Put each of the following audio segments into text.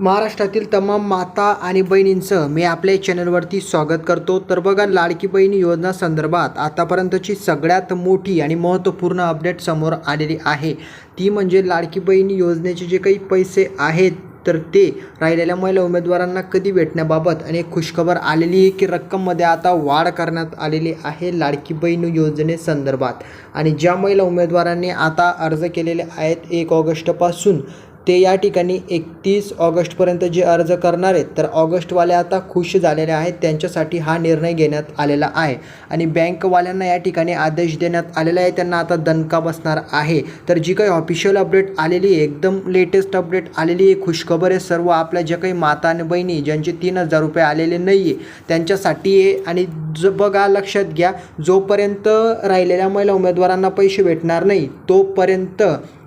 महाराष्ट्रातील तमाम माता आणि बहिणींचं मी आपल्या चॅनलवरती स्वागत करतो. तर बघा लाडकी बहीण योजना संदर्भात आतापर्यंतची सगळ्यात मोठी आणि महत्त्वपूर्ण अपडेट समोर आलेली आहे. ती म्हणजे लाडकी बहीण योजनेचे जे काही पैसे आहेत तर ते राहिलेल्या महिला उमेदवारांना कधी भेटण्याबाबत आणि एक खुशखबर आलेली आहे की रक्कममध्ये आता वाढ करण्यात आलेली आहे लाडकी बहीण योजनेसंदर्भात आणि ज्या महिला उमेदवारांनी आता अर्ज केलेले आहेत एक ऑगस्टपासून ते या ठिकाणी एकतीस ऑगस्टपर्यंत जे अर्ज करणार आहेत तर ऑगस्टवाले आता खुश झालेले आहेत. त्यांच्यासाठी हा निर्णय घेण्यात आलेला आहे. आणि बँकवाल्यांना या ठिकाणी आदेश देण्यात आलेला आहे. त्यांना आता दणका बसणार आहे. तर जी काही ऑफिशियल अपडेट आलेली आहे एकदम लेटेस्ट अपडेट आलेली आहे खुशखबर आहे. सर्व आपल्या ज्या काही माता आणि बहिणी ज्यांचे तीन हजार रुपये आलेले नाही आहे त्यांच्यासाठी आहे. आणि ज बघा लक्षात घ्या जोपर्यंत राहिलेल्या महिला उमेदवारांना पैसे भेटणार नाही तोपर्यंत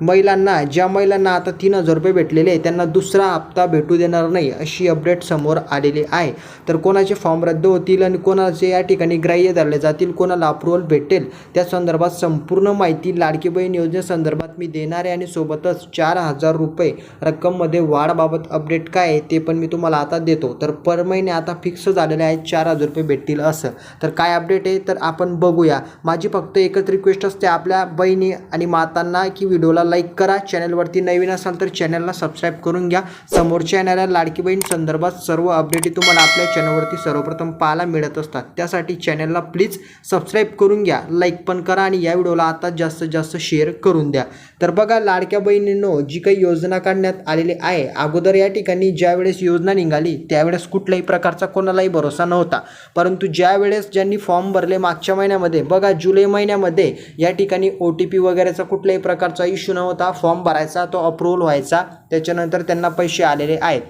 महिलांना ज्या महिलांना आता तीन हजार रुपये भेटलेले आहे त्यांना दुसरा हप्ता भेटू देणार नाही अशी अपडेट समोर आलेली आहे. तर कोणाचे फॉर्म रद्द होतील आणि कोणाचे या ठिकाणी ग्राह्य धरले जातील कोणाला अप्रुव्हल भेटेल त्या संदर्भात संपूर्ण माहिती लाडकी बहीण योजनेसंदर्भात मी देणार आहे आणि सोबतच चार हजार रुपये रक्कममध्ये वाढबाबत अपडेट काय आहे ते पण मी तुम्हाला आता देतो. तर पर महिने आता फिक्स झालेले आहेत चार हजार रुपये भेटतील असं. तर काय अपडेट आहे? तर आपण बघूया. माझी फक्त एकच रिक्वेस्ट असते आपल्या बहिणी आणि मातांना की व्हिडिओला लाईक करा. चॅनलवरती नवीन असाल तर चॅनलला सबस्क्राईब करून घ्या. समोरच्या येणाऱ्या लाडकी बहीण संदर्भात सर्व अपडेटी तुम्हाला आपल्या चॅनलवरती सर्वप्रथम पाहायला मिळत असतात. त्यासाठी चॅनलला प्लीज सबस्क्राईब करून घ्या. लाईक पण करा आणि या व्हिडिओला आता जास्तीत जास्त शेअर करून द्या. तर बघा लाडक्या बहिणींनो जी काही योजना काढण्यात आलेली आहे अगोदर या ठिकाणी ज्यावेळेस योजना निघाली त्यावेळेस कुठल्याही प्रकारचा कोणालाही भरोसा नव्हता. परंतु ज्यावेळेस ज्यांनी फॉर्म भरले मागच्या महिन्यामध्ये बघा जुलै महिन्यामध्ये या ठिकाणी ओ टी पी वगैरेचा कुठल्याही प्रकारचा इश्यू नव्हता फॉर्म भरायचा तो अप्रूव्हल व्हायचा. त्याच्यानंतर त्यांना पैसे आलेले आहेत.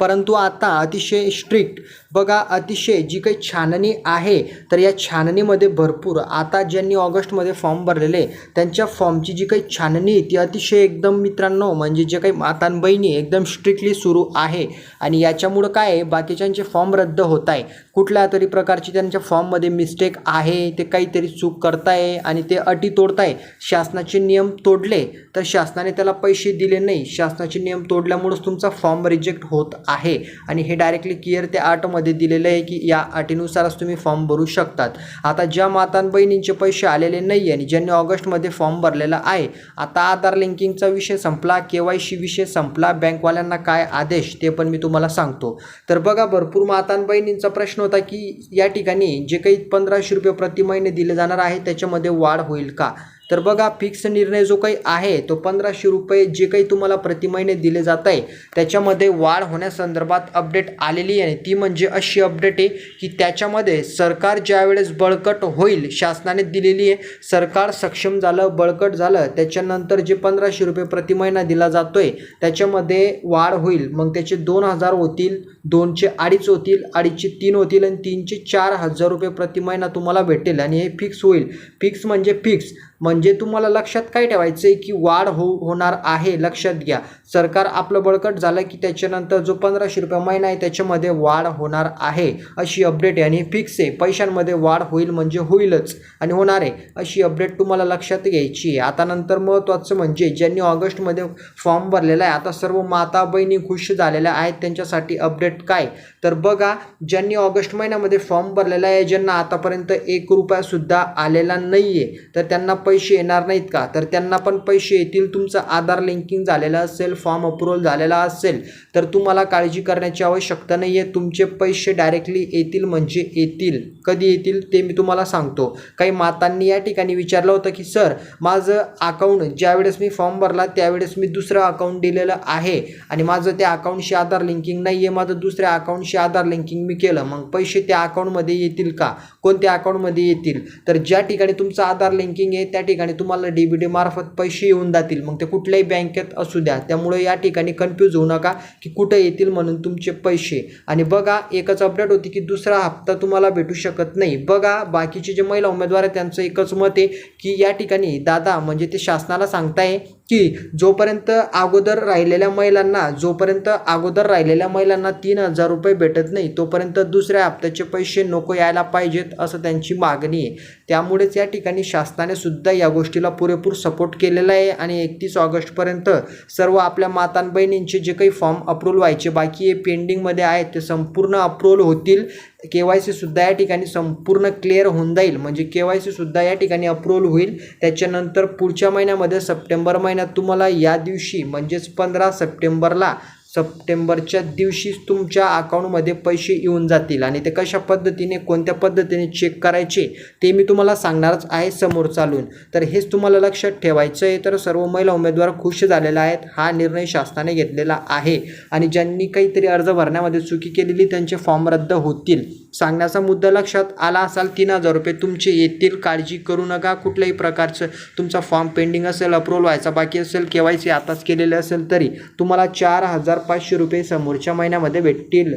परंतु आता अतिशय स्ट्रिक्ट बघा अतिशय जी काही छाननी आहे तर या छाननीमध्ये भरपूर. आता ज्यांनी ऑगस्टमध्ये फॉर्म भरलेले त्यांच्या फॉर्मची जी काही छाननी ती अतिशय एकदम मित्रांनो म्हणजे जे काही मातान बहिणी एकदम स्ट्रिक्टली सुरू आहे. आणि याच्यामुळं काय आहे बाकीच्यांचे फॉर्म रद्द होत आहे. कुठल्या तरी प्रकारची त्यांच्या फॉर्ममध्ये मिस्टेक आहे ते काहीतरी चूक करताय आणि ते अटी तोडताय. शासनाचे नियम तोडले तर शासनाने त्याला पैसे दिले नाही. शासनाचे नियम तोडल्यामुळंच तुमचा फॉर्म रिजेक्ट होत आहे. आणि हे डायरेक्टली क्लिअर त्या आर्टमध्ये दिलेलं आहे की या अटीनुसारच तुम्ही फॉर्म भरू शकतात. आता ज्या मातान बहिणींचे पैसे आलेले नाही आणि ज्यांनी ऑगस्टमध्ये फॉर्म भरलेला आहे आता आधार लिंकिंगचा विषय संपला के वाय सी विषय संपला बँकवाल्यांना काय आदेश ते पण मी तुम्हाला सांगतो. तर बघा भरपूर मातां बहिणींचा प्रश्न होता की या ठिकाणी जे काही पंधराशे रुपये प्रति महिने दिले जाणार आहे त्याच्यामध्ये वाढ होईल का? तर बघा फिक्स निर्णय जो काही आहे तो पंधराशे रुपये जे काही तुम्हाला प्रति महिने दिले जात आहे त्याच्यामध्ये वाढ होण्यासंदर्भात अपडेट आलेली आहे. ती म्हणजे अशी अपडेट आहे की त्याच्यामध्ये सरकार ज्यावेळेस बळकट होईल शासनाने दिलेली आहे. सरकार सक्षम झालं बळकट झालं त्याच्यानंतर जे पंधराशे रुपये प्रति महिना दिला जातो आहे त्याच्यामध्ये वाढ होईल. मग त्याचे दोन हजार होतील दोनचे अडीच होतील अडीचचे तीन होतील आणि तीनचे चार हजार रुपये प्रति महिना तुम्हाला भेटेल आणि हे फिक्स होईल. फिक्स म्हणजे फिक्स म्हणजे म्हणजे तुम्हाला लक्षात काय ठेवायचं आहे की वाढ हो होणार आहे? लक्षात घ्या. सरकार आपलं बळकट झालं की त्याच्यानंतर जो पंधराशे रुपये महिना आहे त्याच्यामध्ये वाढ होणार आहे. अशी अपडेट आहे आणि फिक्स आहे. पैशांमध्ये वाढ होईल म्हणजे होईलच आणि होणार आहे. अशी अपडेट तुम्हाला लक्षात घ्यायची आहे. आता नंतर महत्त्वाचं म्हणजे ज्यांनी ऑगस्टमध्ये फॉर्म भरलेला आहे आता सर्व माता बहिणी खुश झालेल्या आहेत त्यांच्यासाठी अपडेट काय? तर बघा ज्यांनी ऑगस्ट महिन्यामध्ये फॉर्म भरलेला आहे ज्यांना आतापर्यंत एक रुपयासुद्धा आलेला नाही आहे तर त्यांना पैसे पैसे येणार नाहीत का? तर त्यांना पण पैसे येतील तुमचं आधार लिंकिंग झालेलं असेल फॉर्म अप्रुव्हल झालेला असेल तर तुम्हाला काळजी करण्याची आवश्यकता नाही आहे तुमचे पैसे डायरेक्टली येतील म्हणजे येतील. कधी येतील ते मी तुम्हाला सांगतो. काही मातांनी या ठिकाणी विचारलं होतं की सर माझं अकाउंट ज्यावेळेस मी फॉर्म भरला त्यावेळेस मी दुसरं अकाउंट दिलेलं आहे आणि माझं त्या अकाउंटशी आधार लिंकिंग नाही आहे माझं दुसऱ्या अकाउंटशी आधार लिंकिंग मी केलं. मग पैसे त्या अकाउंटमध्ये येतील का? कोणत्या अकाउंटमध्ये येतील? तर ज्या ठिकाणी तुमचं आधार लिंकिंग आहे त्या ठिकाणी ठिकाणी तुम्हाला डी बी डी मार्फत पैसे येऊन जातील. मग ते कुठल्याही बँकेत असू द्या. त्यामुळे या ठिकाणी कन्फ्यूज होऊ नका की कुठं येतील म्हणून तुमचे पैसे. आणि बघा एकच अपडेट होती की दुसरा हप्ता तुम्हाला भेटू शकत नाही. बघा बाकीचे जे महिला उमेदवार आहेत त्यांचं एकच मत आहे की या ठिकाणी दादा म्हणजे ते शासनाला सांगताय की जोपर्यंत अगोदर राहिलेल्या महिलांना जोपर्यंत अगोदर राहिलेल्या महिलांना तीन हजार रुपये भेटत नाही तोपर्यंत दुसऱ्या हप्त्याचे पैसे नको यायला पाहिजेत असं त्यांची मागणी आहे. त्यामुळेच या ठिकाणी शासनाने सुद्धा या गोष्टीला पुरेपूर सपोर्ट केलेला आहे आणि एकतीस ऑगस्टपर्यंत सर्व आपल्या मातां बहिणींचे जे काही फॉर्म अप्रूव्हल व्हायचे बाकी हे पेंडिंगमध्ये आहेत ते संपूर्ण अप्रूव्हल होतील. के वाय सीसुद्धा या ठिकाणी संपूर्ण क्लिअर होऊन जाईल. म्हणजे के वाय सीसुद्धा या ठिकाणी अप्रूव्हल होईल. त्याच्यानंतर पुढच्या महिन्यामध्ये सप्टेंबर महिन्यात तुम्हाला या दिवशी म्हणजेच पंधरा सप्टेंबरला सप्टेंबरच्या दिवशीच तुमच्या अकाउंटमध्ये पैसे येऊन जातील. आणि ते कशा पद्धतीने कोणत्या पद्धतीने चेक करायचे ते मी तुम्हाला सांगणारच आहे समोर चालून. तर हेच तुम्हाला लक्षात ठेवायचं आहे. तर सर्व महिला उमेदवार खुश झालेले आहेत. हा निर्णय शासनाने घेतलेला आहे. आणि ज्यांनी काहीतरी अर्ज भरण्यामध्ये चुकी केलेली त्यांचे फॉर्म रद्द होतील. सांगण्याचा मुद्दा लक्षात आला असाल तीन हजार रुपये तुमचे येतील काळजी करू नका. कुठल्याही प्रकारचं तुमचा फॉर्म पेंडिंग असेल अप्रूव्हल व्हायचा बाकी असेल के वाय सी आताच केलेले असेल तरी तुम्हाला चार हजार पाचशे रुपये समोरच्या महिन्यामध्ये भेटतील.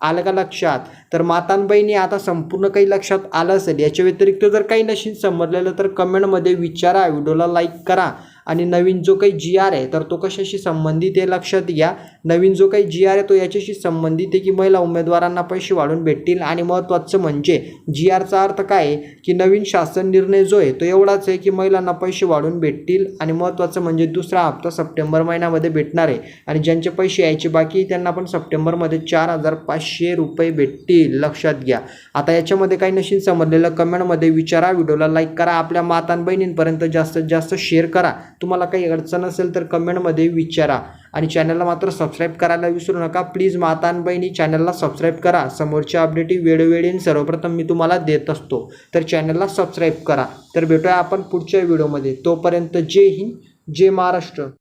आलं का लक्षात? तर मातांबाईंनी आता संपूर्ण काही लक्षात आलं असेल. याच्या व्यतिरिक्त जर काही नशीन समजलेलं तर कमेंटमध्ये विचारा. व्हिडिओला लाईक करा. आणि नवीन जो काही जी आर आहे तर तो कशाशी संबंधित आहे लक्षात घ्या. नवीन जो काही जी आर आहे तो याच्याशी संबंधित आहे की महिला उमेदवारांना पैसे वाढून भेटतील. आणि महत्त्वाचं म्हणजे जी आरचा अर्थ काय आहे? की नवीन शासन निर्णय जो आहे तो एवढाच आहे की महिलांना पैसे वाढून भेटतील. आणि महत्त्वाचं म्हणजे दुसरा हप्ता सप्टेंबर महिन्यामध्ये भेटणार आहे. आणि ज्यांचे पैसे यायचे बाकी त्यांना पण सप्टेंबरमध्ये चार हजार पाचशे रुपये भेटतील. लक्षात घ्या. आता याच्यामध्ये काही नशीन समजलेलं कमेंटमध्ये विचारा. व्हिडिओला लाईक करा. आपल्या मातान बहिणींपर्यंत जास्तीत जास्त शेअर करा. तुम्हाला काही अडचण असेल तर कमेंटमध्ये विचारा. आणि चॅनलला मात्र सबस्क्राईब करायला विसरू नका. प्लीज मातां बहिणी चॅनलला सबस्क्राईब करा. समोरच्या अपडेटी वेळोवेळी सर्वप्रथम मी तुम्हाला देत असतो. तर चॅनलला सबस्क्राईब करा. तर भेटूया आपण पुढच्या व्हिडिओमध्ये. तोपर्यंत जय हिंद जय महाराष्ट्र.